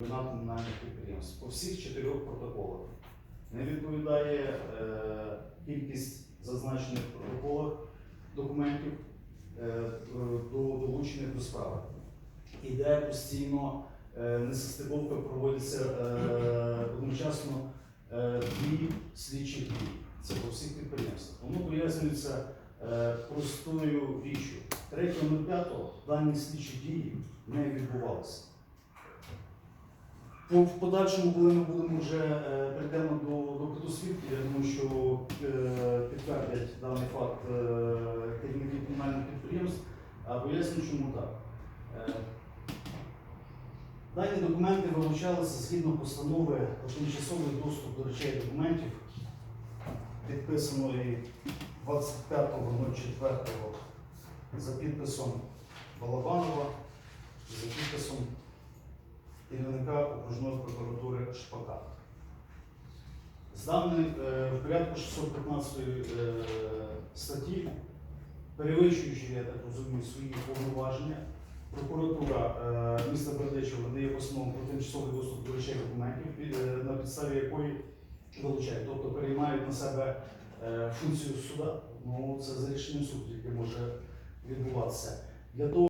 на комунальних підприємств по всіх чотирьох протоколах. Не відповідає е, кількість зазначених протоколах документів е, до долучених до справи. Іде постійно е, несостиковка, проводиться е, одночасно е, дві слідчі дії. Це по всіх підприємствах. Воно пояснюється е, простою річчю. 3.05 дані слідчі дії не відбувалися. По- В подальшому, коли ми будемо вже е, прийдемо до допиту свідків, я думаю, що е, підтвердять даний факт е, керівники комунальних підприємств, а поясню, чому так. Е, Дані документи вилучалися згідно постанови про тимчасовий доступ до речей документів, підписаної 25.04 за підписом Балабанова, керівника окружної прокуратури Шпака. З даних е, в порядку 615 е, статті, перевищуючи, я так розумію, свої повноваження, прокуратура е, міста Бердичева видає постанову про тимчасовий доступ до речей документів, е, на підставі якої вилучають, тобто переймають на себе функцію суда. Ну, це за рішенням суду тільки може відбуватися. Для того,